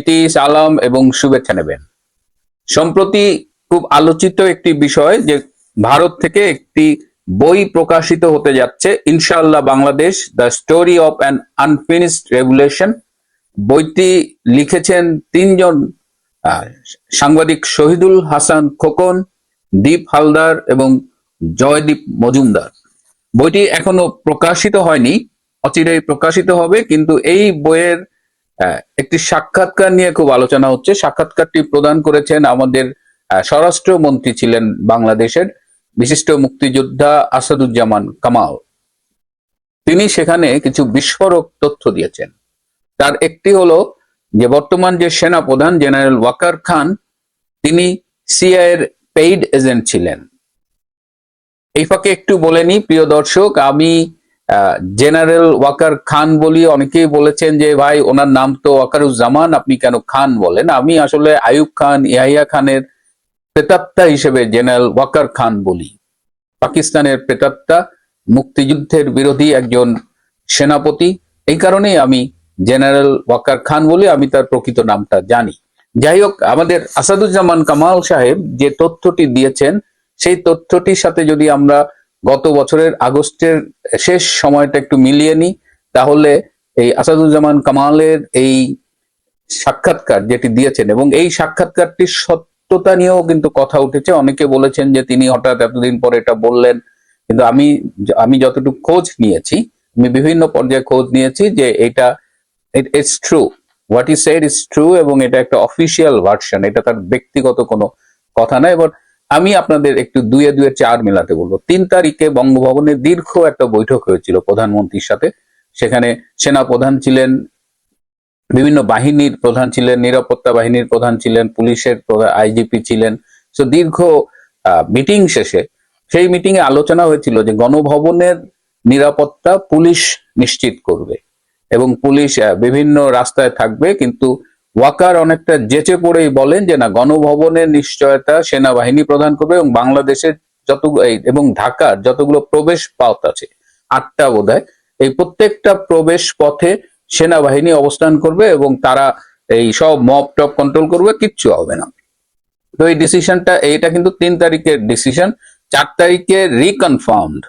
প্রীতি, সালাম এবং শুভেচ্ছা নেবেন। সম্প্রতি খুব আলোচিত একটি বিষয় যে ভারত থেকে একটি বই প্রকাশিত হতে যাচ্ছে, ইনশাআল্লাহ Bangladesh, the story of an unfinished regulation বইটি লিখেছেন তিনজন সাংবাদিক শহীদুল হাসান খোকন, দীপ হালদার এবং জয়দীপ মজুমদার। বইটি এখনও প্রকাশিত হয়নি, অচিরেই প্রকাশিত হবে, কিন্তু এই বইয়ের একটি সাক্ষাৎকার নিয়ে খুব আলোচনা হচ্ছে। সাক্ষাৎকারটি প্রদান করেছেন আমাদের আহ, স্বরাষ্ট্রমন্ত্রী ছিলেন বাংলাদেশের বিশিষ্ট মুক্তিযোদ্ধা আসাদুজ্জামান কামাল। তিনি সেখানে কিছু বিস্ফোরক তথ্য দিয়েছেন। তার একটি হলো যে বর্তমান যে সেনা প্রধান জেনারেল ওয়াকার খান তিনি সিআইয়ের পেইড এজেন্ট ছিলেন। এই ফাঁকে একটু বলেনি প্রিয় দর্শক আমি জেনারেল ওয়াকার খান বলি অনেকেই বলেছেন যে, ভাই, ওনার নাম তো ওয়াকারুজ্জামান, আপনি কেন খান বলেন? আমি আসলে আয়ুব খান, ইয়াহিয়া খানের প্রেতাত্মা হিসেবে জেনারেল ওয়াকার খান বলি। পাকিস্তানের প্রেতাত্মা, মুক্তিযুদ্ধের বিরোধী একজন সেনাপতি। এই কারণেই আমি জেনারেল ওয়াকার খান বলি, আমি তার প্রকৃত নামটা জানি। যাই হোক, আমাদের আসাদুজ্জামান কামাল সাহেব যে তথ্যটি দিয়েছেন, সেই তথ্যটির সাথে যদি আমরা গত বছরের আগস্টের শেষ সময়টা একটু মিলিয়ে নিই, তাহলে এই আসাদুজ্জামান কামালের এই সাক্ষাৎকার যেটি দিয়েছেন এবং এই সাক্ষাৎকারটির সত্যতা নিয়েও কিন্তু কথা উঠেছে। অনেকে বলেছেন যে তিনি হঠাৎ এতদিন পরে এটা বললেন, কিন্তু আমি আমি যতটুকু খোঁজ নিয়েছি, আমি বিভিন্ন পর্যায়ে খোঁজ নিয়েছি যে এটা it's true what is said is true এবং এটা একটা অফিসিয়াল ভার্সন এটা তার ব্যক্তিগত কোনো কথা না এবার আমি আপনাদের একটু দুয়ে দুয়ে চার মেলাতে বলব। তিন তারিখে বঙ্গভবনে দীর্ঘ একটা বৈঠক হয়েছিল প্রধানমন্ত্রীর সাথে। সেখানে সেনা প্রধান ছিলেন, বিভিন্ন বাহিনীর প্রধান ছিলেন, নিরাপত্তা বাহিনীর প্রধান ছিলেন, পুলিশের আইজিপি ছিলেন। তো দীর্ঘ মিটিং শেষে সেই মিটিং এ আলোচনা হয়েছিল যে গণভবনের নিরাপত্তা পুলিশ নিশ্চিত করবে এবং পুলিশ বিভিন্ন রাস্তায় থাকবে, কিন্তু ওয়াকার অনেকটা জেচে পড়েই বলেন যে, না, গণভবনের নিশ্চয়তা সেনাবাহিনী প্রদান করবে এবং বাংলাদেশের যত এবং ঢাকার যতগুলো প্রবেশ পথ আছে, আটটা বোধহয়, এই প্রত্যেকটা প্রবেশ পথে সেনাবাহিনী অবস্থান করবে এবং তারা এই সব মপ টপ কন্ট্রোল করবে, কিচ্ছু হবে না। তো এই ডিসিশনটা এইটা কিন্তু তিন তারিখের ডিসিশন চার তারিখে রিকনফার্মড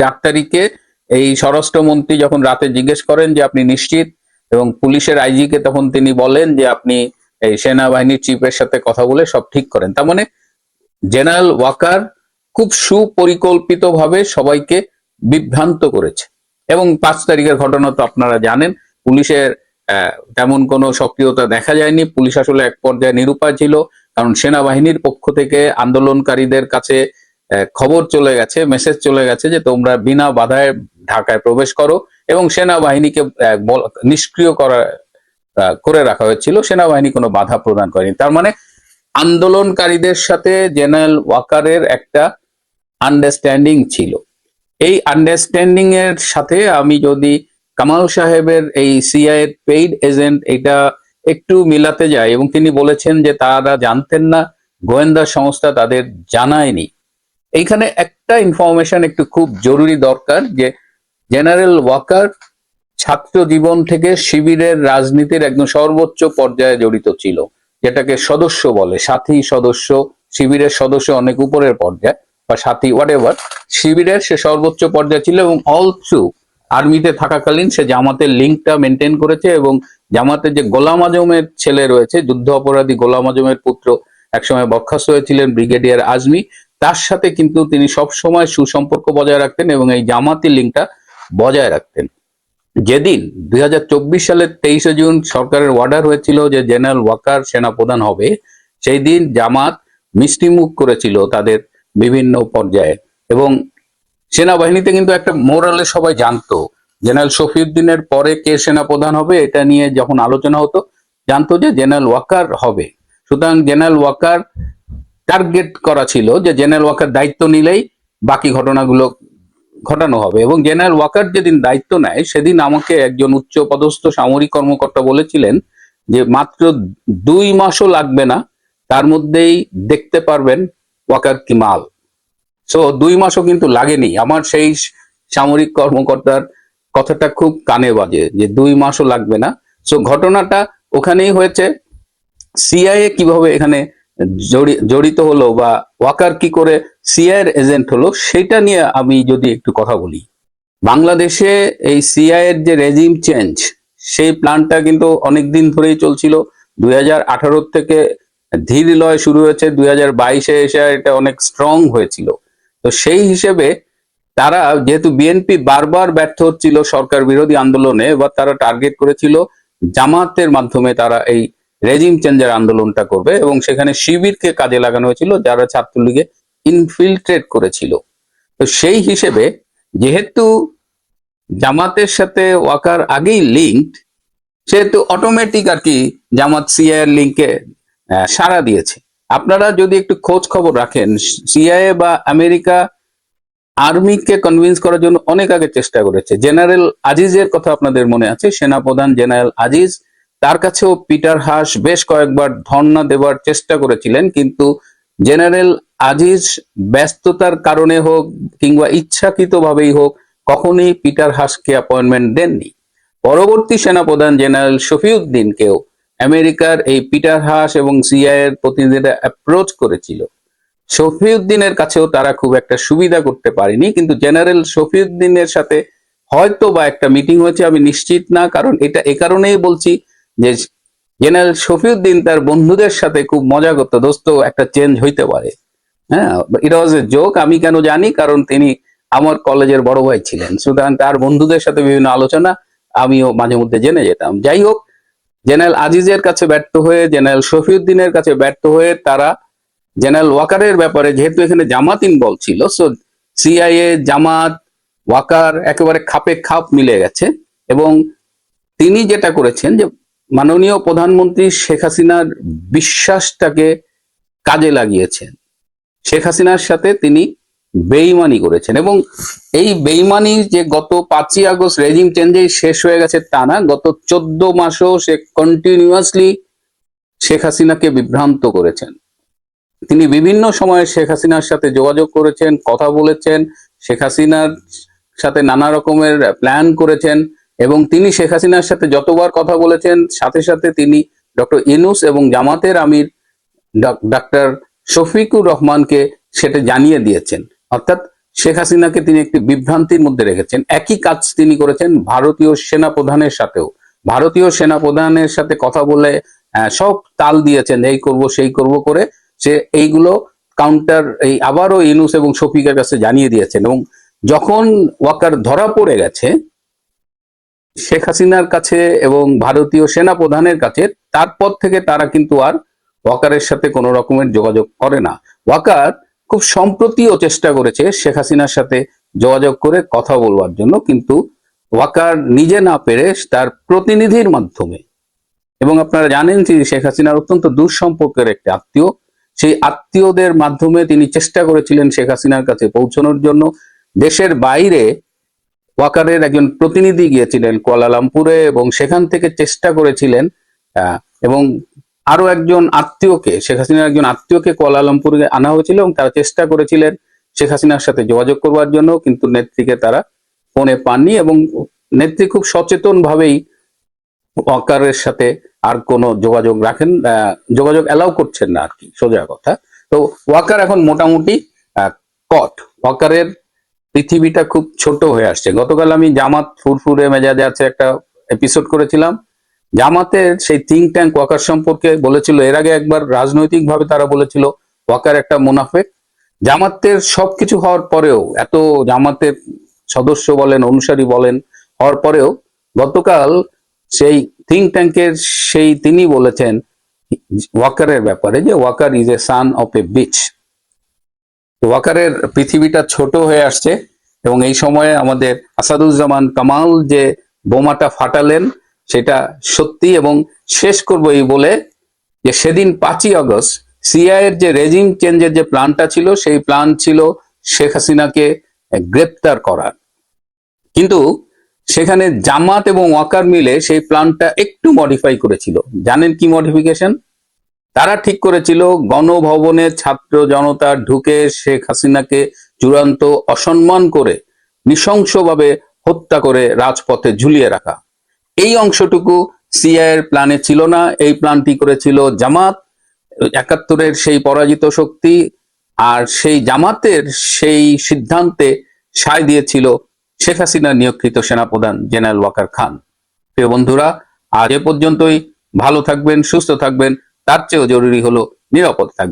চার তারিখে এই স্বরাষ্ট্রমন্ত্রী যখন রাতে জিজ্ঞেস করেন যে, আপনি নিশ্চিত এবং পুলিশের আইজি কে তখন তিনি বলেন যে আপনি এই সেনাবাহিনীর চিফের সাথে কথা বলে সব ঠিক করেন। তার মানে জেনারেল ওয়াকার খুব সুপরিকল্পিতভাবে সবাইকে বিভ্রান্ত করেছে। এবং পাঁচ তারিখের ঘটনা তো আপনারা জানেন, পুলিশের তেমন কোনো সক্রিয়তা দেখা যায়নি। পুলিশ আসলে এক পর্যায়ে নিরুপায় ছিল, কারণ সেনাবাহিনীর পক্ষ থেকে আন্দোলনকারীদের কাছে খবর চলে গেছে মেসেজ চলে গেছে যে তোমরা বিনা বাধায় ঢাকায় প্রবেশ করো এবং সেনাবাহিনীকে নিষ্ক্রিয় করা করে রাখা হয়েছিল। সেনাবাহিনী কোনো বাধা প্রদান করেনি। তার মানে আন্দোলনকারীদের সাথে জেনারেল ওয়াকারের একটা আন্ডারস্ট্যান্ডিং ছিল। এই আন্ডারস্ট্যান্ডিং এর সাথে আমি যদি কামাল সাহেবের এই সিআই এর পেইড এজেন্ট এটা একটু মিলাতে যাই এবং তিনি বলেছেন যে তারা জানতেন না, গোয়েন্দা সংস্থা তাদের জানায়নি। এইখানে একটা ইনফরমেশন একটু খুব জরুরি দরকার যে জেনারেল ওয়াকার ছাত্র জীবন থেকে শিবিরের রাজনীতির একদম সর্বোচ্চ পর্যায়ে জড়িত ছিল, যেটাকে সদস্য বলে, সাথী সদস্য, শিবিরের সদস্য অনেক উপরের পর্যায়ে, বা সাথী হোয়াট এভার শিবিরের সে সর্বোচ্চ পর্যায়ে ছিল এবং অল আর্মিতে থাকাকালীন সে জামাতের লিঙ্কটা মেনটেন করেছে এবং জামাতের যে গোলাম আজমের ছেলে রয়েছে, যুদ্ধ অপরাধী গোলাম আজমের পুত্র, একসময় বরখাস্ত হয়েছিলেন ব্রিগেডিয়ার আজমি তার সাথে কিন্তু তিনি সব সময় সুসম্পর্ক বজায় রাখতেন এবং এই জামাতি লিঙ্কটা বজায় রাখতেন। যেদিন দুই সালের তেইশে জুন সরকারের অর্ডার হয়েছিল যে জেনারেল ওয়াকার সেনা প্রধান হবে, সেই দিন জামাত মিষ্টিমুখ করেছিল তাদের বিভিন্ন পর্যায়ে। এবং সেনাবাহিনীতে কিন্তু একটা মোরালে সবাই জানতো, জেনারেল শফিউদ্দিনের পরে কে সেনা প্রধান হবে এটা নিয়ে যখন আলোচনা হতো, জানতো যে জেনারেল ওয়াকার হবে। সুতরাং জেনারেল ওয়াকার টার্গেট করা ছিল যে জেনারেল ওয়াকার দায়িত্ব নিলেই বাকি ঘটনাগুলো ঘটানো হবে। এবং জেনারেল ওয়াকার যেদিন দায়িত্ব নেয়, সেদিন আমাকে একজন উচ্চ পদস্থ সামরিক কর্মকর্তা বলেছিলেন যে মাত্র দুই মাসও লাগবে না, তার মধ্যেই দেখতে পারবেন ওয়াকার কিমাল সো দুই মাসও কিন্তু লাগেনি। আমার সেই সামরিক কর্মকর্তার কথাটা খুব কানে বাজে যে দুই মাসও লাগবে না। সো ঘটনাটা ওখানেই হয়েছে। সিআইএ কীভাবে এখানে জড়িত হলো বা ওয়াকার কি করে সিআইএর এজেন্ট হলো সেটা নিয়ে আমি যদি একটু কথা বলি। বাংলাদেশে এই সিআই এর যে রেজিম চেঞ্জ সেই প্ল্যানটা কিন্তু অনেক দিন ধরেই চলছিল। দুই হাজার আঠারো থেকে ধীর লয় শুরু হয়েছে, দুই হাজার বাইশে এসে এটা অনেক স্ট্রং হয়েছিল। তো সেই হিসেবে তারা যেহেতু বিএনপি বারবার ব্যর্থ হচ্ছিল সরকার বিরোধী আন্দোলনে বা তারা টার্গেট করেছিল জামাতের মাধ্যমে তারা এই রেজিম চেঞ্জের আন্দোলনটা করবে এবং সেখানে শিবিরকে কাজে লাগানো হয়েছিল, যারা ছাত্রলীগে ইনফিল্ট্রেট করেছিল। তো সেই হিসেবে যেহেতু জামাতের সাথে ওয়াকার আগেই লিঙ্কড সেহেতু অটোমেটিক আর কি জামাত সিআইয়ের লিঙ্কে সাড়া দিয়েছে। আপনারা যদি একটু খোঁজ খবর রাখেন সিআইএ বা আমেরিকা আর্মিকে কনভিন্স করার জন্য অনেক আগে চেষ্টা করেছে। জেনারেল আজিজের কথা আপনাদের মনে আছে? সেনাপ্রধান জেনারেল আজিজ তার কাছেও পিটার হাস বেশ কয়েকবার ধর্ণা দেওয়ার চেষ্টা করেছিলেন, কিন্তু জেনারেল আজিজ ব্যস্ততার কারণে হোক কিংবা ইচ্ছাকৃতভাবেই হোক, কখনোই পিটার হাসকে অ্যাপয়েন্টমেন্ট দেননি। পরবর্তী সেনাপ্রধান জেনারেল শফিউদ্দিনকেও আমেরিকার এই পিটার হাস এবং সিআই এর প্রতিনিধিরা অ্যাপ্রোচ করেছিল। শফিউদ্দিনের কাছেও তারা খুব একটা সুবিধা করতে পারেনি, কিন্তু জেনারেল শফিউদ্দিনের সাথে হয়তো বা একটা মিটিং হয়েছে, আমি নিশ্চিত না, কারণ এটা এ কারণেই বলছি যে জেনারেল শফিউদ্দিন তার বন্ধুদের সাথে খুব মজা করতো। দোস্ত, একটা চেঞ্জ হইতে পারে। হ্যাঁ ইট ওয়াজ এ জোক আমি কেন জানি, কারণ তিনি আমার কলেজের বড় ভাই ছিলেন। সুতরাং তার বন্ধুদের সাথে বিভিন্ন আলোচনা আমিও মাঝে মধ্যে জেনে যেতাম। যাই হোক, জেনারেল আজিজের কাছে ব্যর্থ হয়ে, জেনারেল শফিউদ্দিনের কাছে ব্যর্থ হয়ে তারা জেনারেল ওয়াকারের ব্যাপারে, যেহেতু এখানে জামাত ইনভলভ ছিল সো সিআইএ জামাত, ওয়াকার একেবারে খাপে খাপ মিলে গেছে। এবং তিনি যেটা করেছেন যে মাননীয় প্রধানমন্ত্রী শেখ হাসিনার বিশ্বাসটাকে কাজে লাগিয়েছেন। শেখ হাসিনার সাথে তিনি বেইমানি করেছেন এবং এই বেইমানি যে গত পাঁচই আগস্ট রেজিম চেঞ্জেই শেষ হয়ে গেছে তা না, গত চোদ্দ মাসও সে কন্টিনিউয়াসলি শেখ হাসিনাকে বিভ্রান্ত করেছেন। তিনি বিভিন্ন সময়ে শেখ হাসিনার সাথে যোগাযোগ করেছেন, কথা বলেছেন, শেখ হাসিনার সাথে নানা রকমের প্ল্যান করেছেন। এবং তিনি শেখ হাসিনার সাথে যতবার কথা বলেছেন, সাথে সাথে তিনি ডক্টর ইনুস এবং জামাতের আমির ডাক- ডাক্তার শফিকুর রহমানকে সেটা জানিয়ে দিয়েছেন। অর্থাৎ শেখ হাসিনাকে তিনি একটি বিভ্রান্তির মধ্যে রেখেছেন। একই কাজ তিনি করেছেন ভারতীয় সেনা প্রধানের সাথেও। ভারতীয় সেনা প্রধানের সাথে কথা বলে সব তাল দিয়েছেন, এই করব, সেই করব করে সে এইগুলো কাউন্টার এই আবারও ইনুস এবং শফিকের কাছে জানিয়ে দিয়েছেন এবং যখন ওয়াকার ধরা পড়ে গেছে শেখ হাসিনার কাছে এবং ভারতীয় সেনা প্রধানের কাছে, তারপর থেকে তারা কিন্তু আর ওয়াকারের সাথে কোনো রকমের যোগাযোগ করে না। ওয়াকার খুব সম্প্রতিও চেষ্টা করেছে শেখ হাসিনার সাথে যোগাযোগ করে কথা বলবার জন্য, কিন্তু ওয়াকার নিজে না পেরে তার প্রতিনিধির মাধ্যমে। এবং আপনারা জানেন যে শেখ হাসিনার অত্যন্ত দূর সম্পর্কের একটি আত্মীয়। সেই আত্মীয়দের মাধ্যমে তিনি চেষ্টা করেছিলেন শেখ হাসিনার কাছে পৌঁছানোর জন্য। দেশের বাইরে ওয়াকারের একজন প্রতিনিধি গিয়েছিলেন কুয়ালালামপুরে এবং সেখান থেকে চেষ্টা করেছিলেন এবং আরও একজন আত্মীয়কে, শেখ হাসিনার একজন আত্মীয়কে কুয়ালালামপুরে আনা হয়েছিল এবং তারা চেষ্টা করেছিলেন শেখ হাসিনার সাথে যোগাযোগ করবার জন্য, কিন্তু নেত্রীকে তারা ফোনে পাননি এবং নেত্রী খুব সচেতন ভাবেই ওয়াকারের সাথে আর কোনো যোগাযোগ রাখেন যোগাযোগ অ্যালাউ করছেন না আর কি, সোজা কথা। তো ওয়াকার এখন মোটামুটি কট। ওয়াকারের পৃথিবীটা খুব ছোট হয়ে আসছে। গতকাল আমি জামাত ফুরফুরে মেজাজে আছে একটা এপিসোড করেছিলাম। জামাতের সেই থিঙ্ক ট্যাঙ্ক ওয়াকার সম্পর্কে বলেছিল, এর আগে একবার রাজনৈতিকভাবে তারা বলেছিল, ওয়াকার একটা মুনাফেক। জামাতের সবকিছু হওয়ার পরেও, এত জামাতের সদস্য বলেন, অনুসারী বলেন, হওয়ার পরেও গতকাল সেই থিঙ্ক ট্যাঙ্কের সেই তিনি বলেছেন, ওয়াকারের ব্যাপারে যে Waker is a son of a bitch ওয়াকারের পৃথিবীটা ছোট হয়ে আসছে এবং এই সময়ে আমাদের আসাদুজ্জামান কামাল যে বোমাটা ফাটালেন, সেটা সত্যি এবং শেষ করব এই বলে যে সেদিন পাঁচই আগস্ট সিআই এর যে রেজিম চেঞ্জের যে প্ল্যানটা ছিল, সেই প্ল্যান ছিল শেখ হাসিনাকে গ্রেপ্তার করার। কিন্তু সেখানে জামাত এবং ওয়াকার মিলে সেই প্ল্যানটা একটু মডিফাই করেছিল। জানেন কি মডিফিকেশন তারা ঠিক করেছিল, গণভবনে ছাত্র জনতা ঢুকে শেখ হাসিনাকে চূড়ান্ত অসম্মান করে নৃশংসভাবে হত্যা করে রাজপথে ঝুলিয়ে রাখা। এই অংশটুকু সিআইয়ের প্ল্যানে ছিল না, এই প্ল্যানটি করেছিল জামাত, একাত্তরের সেই পরাজিত শক্তি আর সেই জামাতের সেই সিদ্ধান্তে সায় দিয়েছিল শেখ হাসিনা নিয়োগকৃত সেনাপ্রধান জেনারেল ওয়াকার খান। প্রিয় বন্ধুরা, আজ এ পর্যন্তই। ভালো থাকবেন, সুস্থ থাকবেন। তার চেয়েও জরুরি হলো নিরাপদ থাকবেন